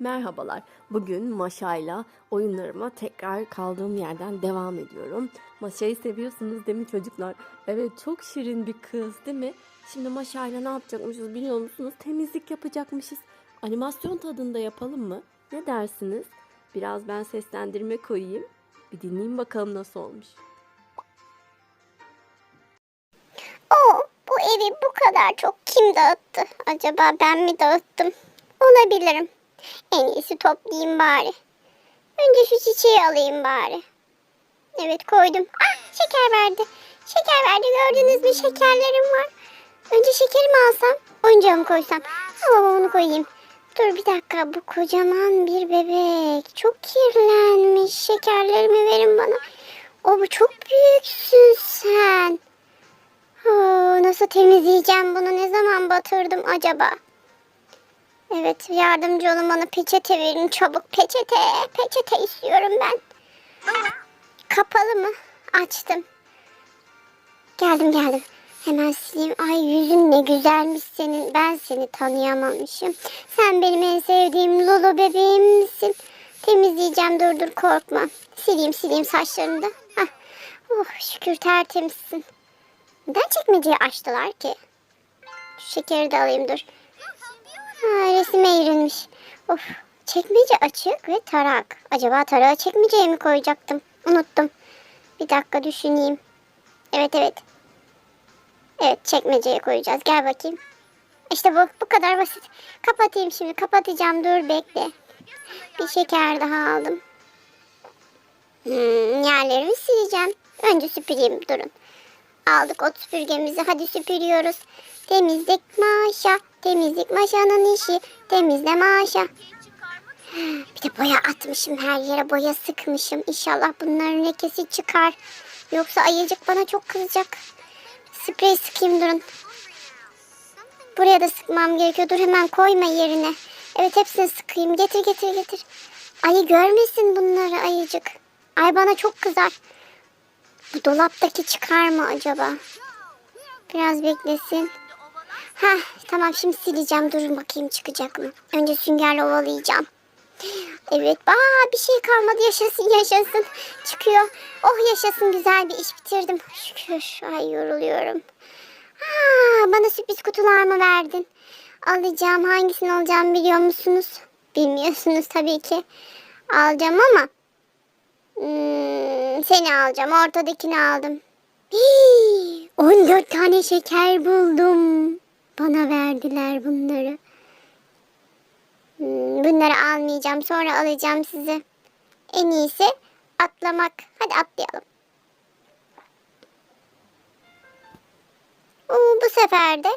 Merhabalar. Bugün Maşa'yla oyunlarıma tekrar kaldığım yerden devam ediyorum. Maşa'yı seviyorsunuz değil mi çocuklar? Evet çok şirin bir kız değil mi? Şimdi Maşa'yla ne yapacakmışız biliyor musunuz? Temizlik yapacakmışız. Animasyon tadında yapalım mı? Ne dersiniz? Biraz ben seslendirme koyayım. Bir dinleyin bakalım nasıl olmuş. Oo, bu evi bu kadar çok kim dağıttı? Acaba ben mi dağıttım? Olabilirim. En iyisi toplayayım bari. Önce şu çiçeği alayım bari. Evet koydum. Ah şeker verdi. Şeker verdi gördünüz mü şekerlerim var. Önce şekerimi alsam oyuncağımı koysam. Ama onu koyayım. Dur bir dakika bu kocaman bir bebek. Çok kirlenmiş. Şekerlerimi verin bana. O bu çok büyüksün sen. Oo, nasıl temizleyeceğim bunu? Ne zaman batırdım acaba? Evet yardımcı olun bana peçete verin çabuk peçete. Peçete istiyorum ben. Kapalı mı? Açtım. Geldim geldim. Hemen sileyim. Ay yüzün ne güzelmiş senin. Ben seni tanıyamamışım. Sen benim en sevdiğim Lolo bebeğimsin. Temizleyeceğim dur dur korkma. Sileyim sileyim saçlarını da. Hah. Oh şükür tertemizsin. Neden çekmeceyi açtılar ki? Şu şekeri de alayım dur. Ha, resim eğrilmiş. Of çekmece açık ve tarak. Acaba tarağı çekmeceye mi koyacaktım? Unuttum. Bir dakika düşüneyim. Evet evet. Evet çekmeceye koyacağız. Gel bakayım. İşte bu. Bu kadar basit. Kapatayım şimdi. Kapatacağım. Dur bekle. Bir şeker daha aldım. Hmm, yerlerimi sileceğim. Önce süpüreyim. Durun. Aldık ot süpürgemizi. Hadi süpürüyoruz. Temizlik maşa. Temizlik maşanın işi. Temizle maşa. Bir de boya atmışım her yere. Boya sıkmışım. İnşallah bunların lekesi çıkar. Yoksa ayıcık bana çok kızacak. Sprey sıkayım durun. Buraya da sıkmam gerekiyor. Dur hemen koyma yerine. Evet hepsini sıkayım. Getir getir getir. Ayı görmesin bunları ayıcık. Ay bana çok kızar. Bu dolaptaki çıkar mı acaba? Biraz beklesin. Ha tamam şimdi sileceğim. Durun bakayım çıkacak mı? Önce süngerle ovalayacağım. Evet aa bir şey kalmadı yaşasın yaşasın. Çıkıyor. Oh yaşasın güzel bir iş bitirdim. Şükür ay yoruluyorum. Aa, bana sürpriz kutular mı verdin? Alacağım hangisini alacağım biliyor musunuz? Bilmiyorsunuz tabii ki. Alacağım ama Hmm, seni alacağım. Ortadakini aldım. Hii, 14 tane şeker buldum. Bana verdiler bunları. Hmm, bunları almayacağım. Sonra alacağım size. En iyisi atlamak. Hadi atlayalım. Oo, bu sefer de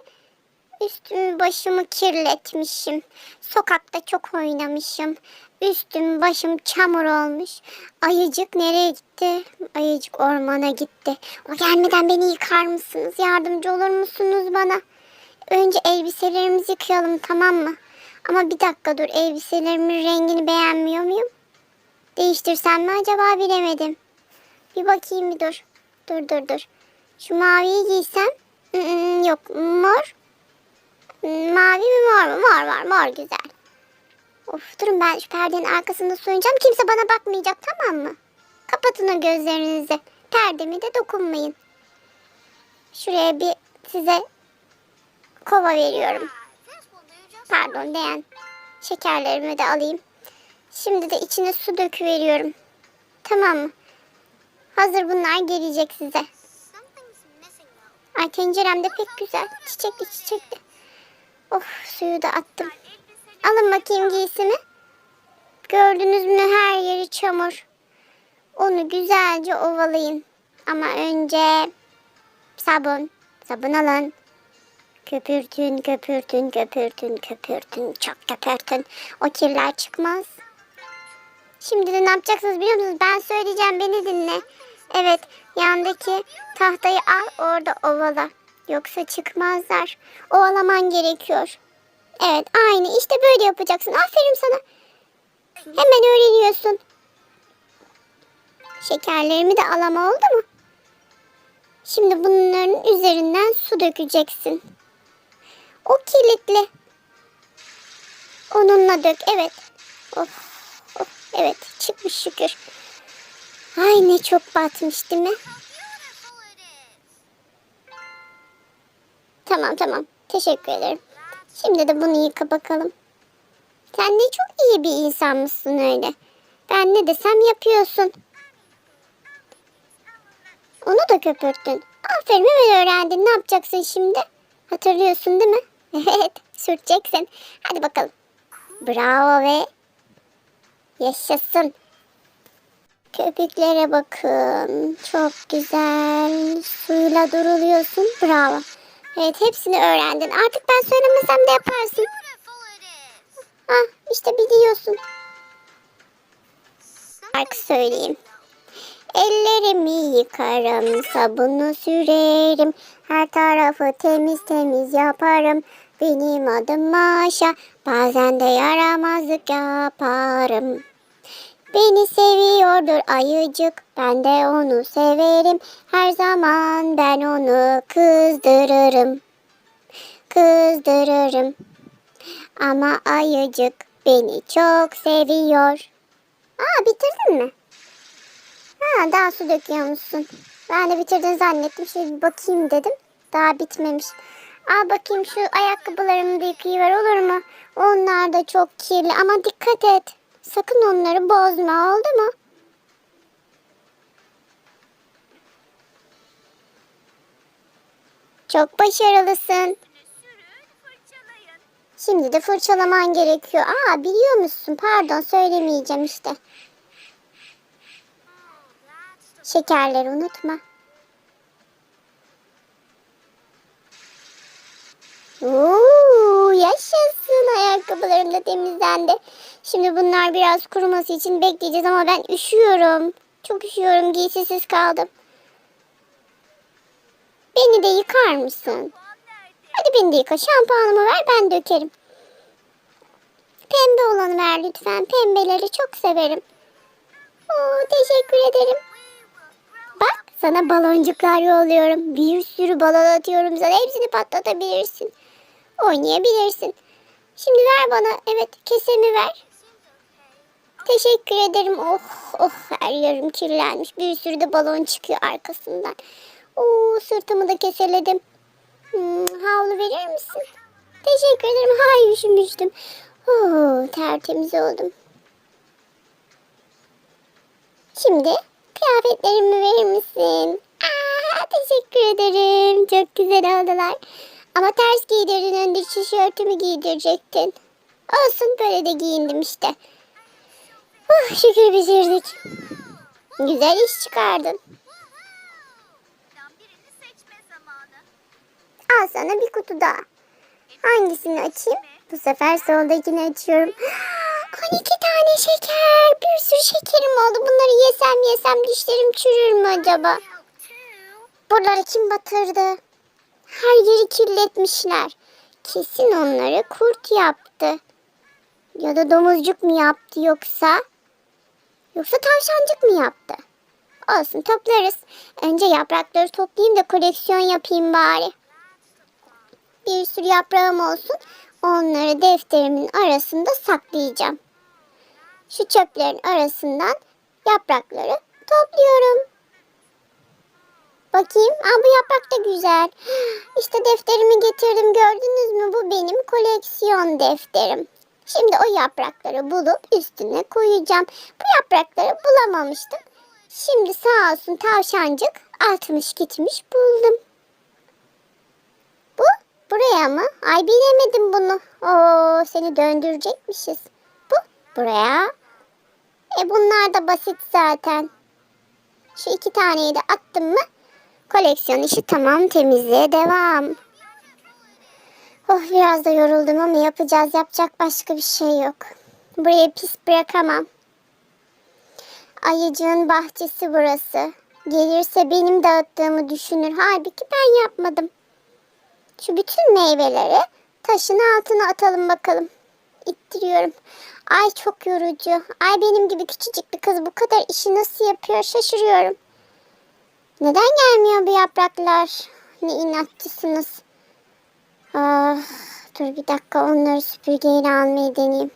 Üstümü başımı kirletmişim. Sokakta çok oynamışım. Üstüm başım çamur olmuş. Ayıcık nereye gitti? Ayıcık ormana gitti. O gelmeden beni yıkar mısınız? Yardımcı olur musunuz bana? Önce elbiselerimizi yıkayalım tamam mı? Ama bir dakika dur elbiselerimin rengini beğenmiyor muyum? Değiştirsem mi acaba bilemedim. Bir bakayım bir dur. Dur dur dur. Şu maviyi giysem. Yok mor. Mavi mi mor mu? Mor var. Mor güzel. Of durun ben şu perdenin arkasında soyunacağım. Kimse bana bakmayacak tamam mı? Kapatın o gözlerinizi. Perdemi de dokunmayın. Şuraya bir size kova veriyorum. Pardon Deyen. Şekerlerimi de alayım. Şimdi de içine su döküveriyorum. Tamam mı? Hazır bunlar gelecek size. Ay tencerem de pek güzel. Çiçekli çiçekli. Of suyu da attım. Alın bakayım giysimi. Gördünüz mü her yeri çamur. Onu güzelce ovalayın. Ama önce sabun. Sabun alın. Köpürtün, köpürtün, köpürtün, köpürtün. Çok köpürtün. O kirler çıkmaz. Şimdi de ne yapacaksınız biliyor musunuz? Ben söyleyeceğim beni dinle. Evet yandaki tahtayı al orada ovala. Yoksa çıkmazlar. Ovalaman gerekiyor. Evet aynı işte böyle yapacaksın. Aferin sana. Hemen öğreniyorsun. Şekerlerimi de alama oldu mu? Şimdi bunların üzerinden su dökeceksin. O kilitli. Onunla dök evet. Of, of. Evet çıkmış şükür. Ay ne çok batmış değil mi? Tamam tamam. Teşekkür ederim. Şimdi de bunu yıka bakalım. Sen ne çok iyi bir insanmışsın öyle. Ben ne desem yapıyorsun. Onu da köpürttün. Aferin hemen öğrendin. Ne yapacaksın şimdi? Hatırlıyorsun değil mi? Evet sürteceksin. Hadi bakalım. Bravo ve yaşasın. Köpüklere bakın. Çok güzel. Suyla duruluyorsun. Bravo. Evet hepsini öğrendin. Artık ben söylemesem de yaparsın. Ah işte biliyorsun. Şarkı söyleyeyim. Ellerimi yıkarım, sabunu sürerim, her tarafı temiz temiz yaparım. Benim adım Maşa, bazen de yaramazlık yaparım. Beni seviyordur ayıcık, ben de onu severim. Her zaman ben onu kızdırırım. Kızdırırım. Ama ayıcık beni çok seviyor. Aa bitirdin mi? Ha daha su döküyor musun? Ben de bitirdin zannettim. Bir bakayım dedim. Daha bitmemiş. Al bakayım şu ayakkabılarımı da yıkayıver olur mu? Onlar da çok kirli ama dikkat et. Sakın onları bozma oldu mu? Çok başarılısın. Şimdi de fırçalaman gerekiyor. Aa biliyor musun? Pardon söylemeyeceğim işte. Şekerleri unutma. Oo, yaşasın ayakkabılarım da temizlendi. Şimdi bunlar biraz kuruması için bekleyeceğiz ama ben üşüyorum. Çok üşüyorum giysisiz kaldım. Beni de yıkar mısın? Hadi beni de yıka. Şampuanımı ver ben dökerim. Pembe olanı ver lütfen. Pembeleri çok severim. Oo, teşekkür ederim. Bak sana baloncuklar yolluyorum. Bir sürü balon atıyorum sana. Hepsini patlatabilirsin. Oynayabilirsin. Şimdi ver bana. Evet kesemi ver. Teşekkür ederim. Oh oh her yerim kirlenmiş. Bir sürü de balon çıkıyor arkasından. Oo sırtımı da keseledim. Hmm, havlu verir misin? Teşekkür ederim. Hay üşümüştüm. Oo, tertemiz oldum. Şimdi kıyafetlerimi verir misin? Aa, teşekkür ederim. Çok güzel oldular. Ama ters giydirdin. Önde tişörtümü giydirecektin. Olsun böyle de giyindim işte. Oh, şükür bitirdik. Güzel iş çıkardın. Al sana bir kutu daha. Hangisini açayım? Bu sefer soldakini açıyorum. 12 tane şeker. Bir sürü şekerim oldu. Bunları yesem yesem dişlerim çürür mü acaba? Buraları kim batırdı? Her yeri kirletmişler. Kesin onları kurt yaptı. Ya da domuzcuk mu yaptı yoksa? Yoksa tavşancık mı yaptı? Olsun toplarız. Önce yaprakları toplayayım da koleksiyon yapayım bari. Bir sürü yaprağım olsun. Onları defterimin arasında saklayacağım. Şu çöplerin arasından yaprakları topluyorum. Bakayım. Aa, bu yaprak da güzel. İşte defterimi getirdim. Gördünüz mü? Bu benim koleksiyon defterim. Şimdi o yaprakları bulup üstüne koyacağım. Bu yaprakları bulamamıştım. Şimdi sağ olsun tavşancık atmış gitmiş buldum. Bu buraya mı? Ay bilemedim bunu. Oo seni döndürecekmişiz. Bu buraya. E bunlar da basit zaten. Şu iki taneyi de attım mı? Koleksiyon işi tamam temizliğe devam. Oh biraz da yoruldum ama yapacağız. Yapacak başka bir şey yok. Burayı pis bırakamam. Ayıcığın bahçesi burası. Gelirse benim dağıttığımı düşünür. Halbuki ben yapmadım. Şu bütün meyveleri taşın altına atalım bakalım. İttiriyorum. Ay çok yorucu. Ay benim gibi küçücük bir kız bu kadar işi nasıl yapıyor şaşırıyorum. Neden gelmiyor bu yapraklar? Ne inatçısınız. Ah, dur bir dakika onları süpürgeyle almayı deneyeyim.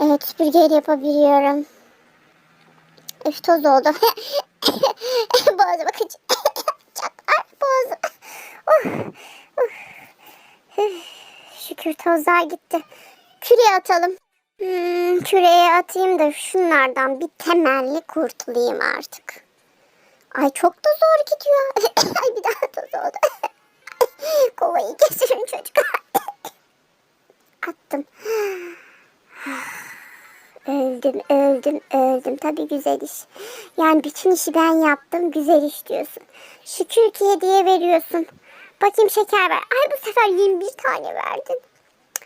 Evet süpürgeyle yapabiliyorum. Üf toz oldu. Boğazıma kaç. Çatlar boğazım. Uf. Üf, Şükür tozlar gitti. Küreye atalım. Hmm, küreye atayım da şunlardan bir temelli kurtulayım artık. Ay çok da zor gidiyor. Ay bir daha toz oldu. Kovayı keserim çocuklar. Attım. Öldüm, öldüm, öldüm. Tabii güzel iş. Yani bütün işi ben yaptım, güzel iş diyorsun. Şükür ki hediye veriyorsun. Bakayım şeker ver. Ay bu sefer 21 tane verdin.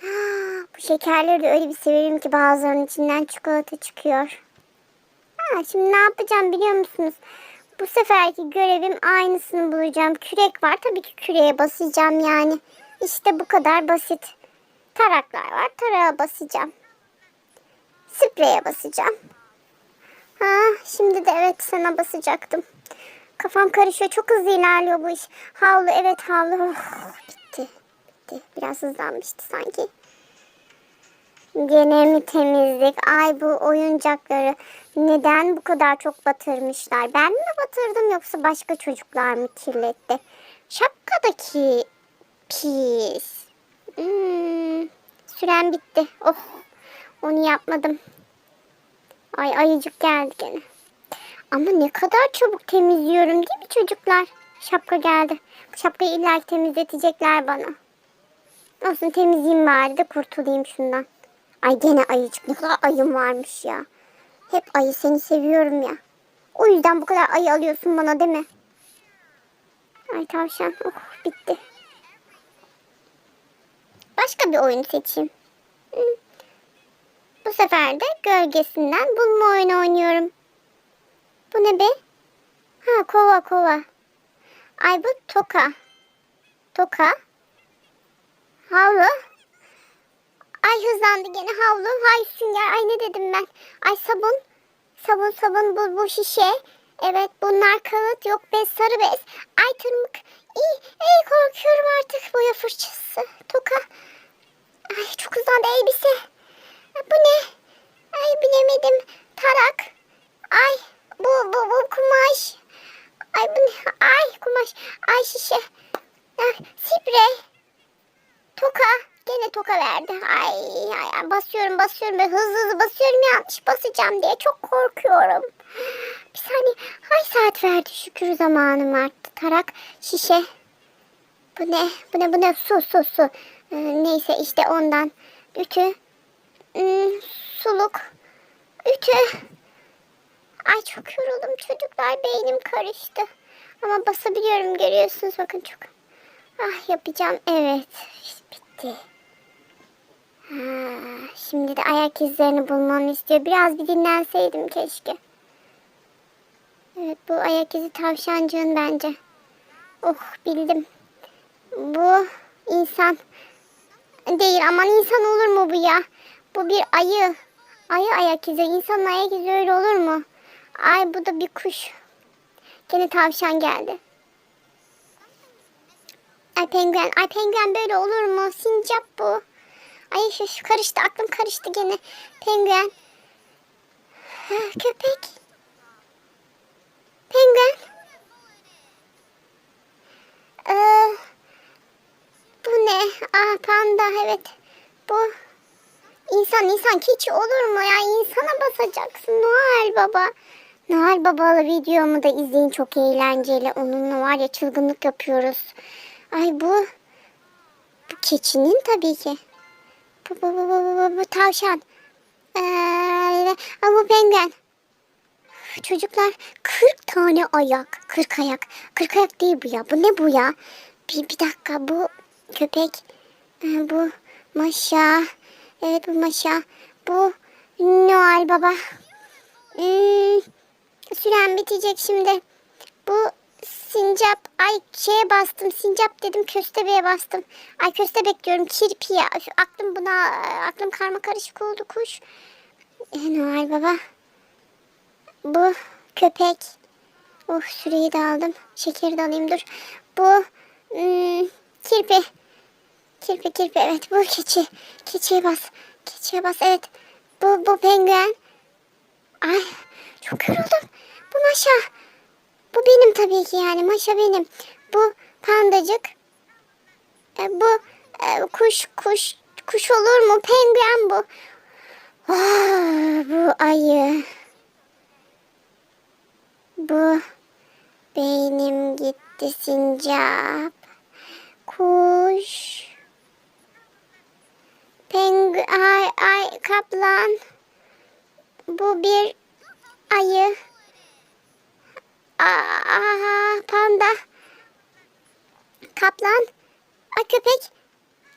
Bu şekerleri de öyle bir severim ki bazılarının içinden çikolata çıkıyor. Ha, şimdi ne yapacağım biliyor musunuz? Bu seferki görevim aynısını bulacağım. Kürek var. Tabii ki küreğe basacağım yani. İşte bu kadar basit. Taraklar var. Tarağa basacağım. Spreye basacağım. Ha, şimdi de evet sana basacaktım. Kafam karışıyor. Çok hızlı ilerliyor bu iş. Havlu evet havlu. Oh, bitti. Bitti. Biraz hızlanmıştı sanki. Gene mi temizlik? Ay bu oyuncakları neden bu kadar çok batırmışlar? Ben mi batırdım yoksa başka çocuklar mı kirletti? Şapkadaki pis. Hmm, süren bitti. Oh, onu yapmadım. Ay ayıcık geldi gene. Ama ne kadar çabuk temizliyorum değil mi çocuklar? Şapka geldi. Bu şapkayı illa temizletecekler bana. Olsun temizleyeyim bari de kurtulayım şundan. Ay gene ayıcık ne kadar ayım varmış ya. Hep ayı seni seviyorum ya. O yüzden bu kadar ayı alıyorsun bana değil mi? Ay tavşan oh bitti. Başka bir oyun seçeyim. Bu sefer de gölgesinden bulma oyunu oynuyorum. Bu ne be? Ha kova kova. Ay bu toka. Toka. Havlu. Ay hızlandı gene havlu. Ay sünger. Ay ne dedim ben? Ay sabun. Sabun sabun bu, bu şişe. Evet bunlar kağıt yok bez sarı bez. Ay tırmık. İyi, iyi korkuyorum artık. Boya fırçası. Toka. Ay çok hızlandı elbise. Bu ne? Ay bilemedim. Tarak. Ay bu bu bu kumaş. Ay bu ne? Ay kumaş. Ay şişe. Ay, sprey. Toka. Gene toka verdi. Ay, ay, basıyorum basıyorum. Ben hızlı hızlı basıyorum yanlış basacağım diye çok korkuyorum. Bir saniye. Ay saat verdi şükür zamanım arttı. Tarak şişe. Bu ne? Bu ne? Bu ne? Su su su. Ee, neyse işte ondan. Ütü. Hmm, suluk. Ütü. Ay çok yoruldum çocuklar. Beynim karıştı. Ama basabiliyorum görüyorsunuz bakın çok. Ah yapacağım. Evet. İşte bitti. Şimdi de ayak izlerini bulmamı istiyor. Biraz bir dinlenseydim keşke. Evet bu ayak izi tavşancığın bence. Oh bildim. Bu insan değil aman insan olur mu bu ya? Bu bir ayı. Ayı ayak izi. İnsanın ayak izi öyle olur mu? Ay bu da bir kuş. Gene tavşan geldi. Ay penguen. Ay penguen böyle olur mu? Sincap bu. Ay karıştı. Aklım karıştı gene. Penguen. Köpek. Penguen. Ee, bu ne? Aa panda evet. Bu insan insan keçi olur mu ya? İnsana basacaksın Noel Baba. Noel Babalı videomu da izleyin çok eğlenceli. Onunla var ya çılgınlık yapıyoruz. Ay bu bu keçinin tabii ki. Bu bu bu bu bu, bu, tavşan. Ee, bu penguen. Çocuklar 40 tane ayak. 40 ayak. 40 ayak değil bu ya. Bu ne bu ya? Bir, bir dakika bu köpek. Ee, bu maşa. Evet bu maşa. Bu Noel Baba. Hmm, süren bitecek şimdi. Bu sincap. Ay şeye bastım. Sincap dedim köstebeğe bastım. Ay köstebek diyorum. Kirpi ya. Üf, Aklım buna aklım karma karışık oldu kuş. Ee, Noel Baba. Bu köpek. Oh süreyi de aldım. Şekeri de alayım dur. Bu hmm, kirpi. Kirpi kirpi evet bu keçi. Keçiye bas. Keçiye bas evet. Bu, bu penguen. Ay çok yoruldum. Bu Maşa. Bu benim tabii ki yani. Maşa benim. Bu pandacık. E, bu e, kuş kuş kuş olur mu? Penguen bu. Ah, bu ayı. Bu benim gitti sincap. Kuş. Penguen, ay, ay, kaplan. Bu bir ayı. Aa, panda. Kaplan. Ay köpek.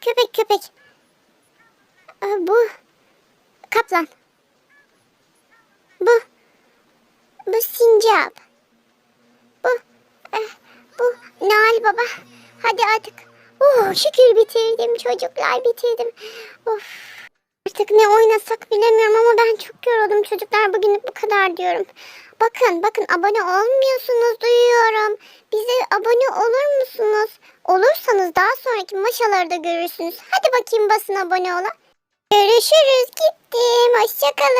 Köpek köpek. Aa, bu kaplan. Bu bu sincap. Bu eh, bu Noel Baba. Hadi artık. Oh, şükür bitirdim çocuklar bitirdim. Of. Artık ne oynasak bilemiyorum ama ben çok yoruldum çocuklar bugünlük bu kadar diyorum. Bakın bakın abone olmuyorsunuz duyuyorum. Bize abone olur musunuz? Olursanız daha sonraki maşaları da görürsünüz. Hadi bakayım basın abone olun. Görüşürüz gittim. Hoşçakalın.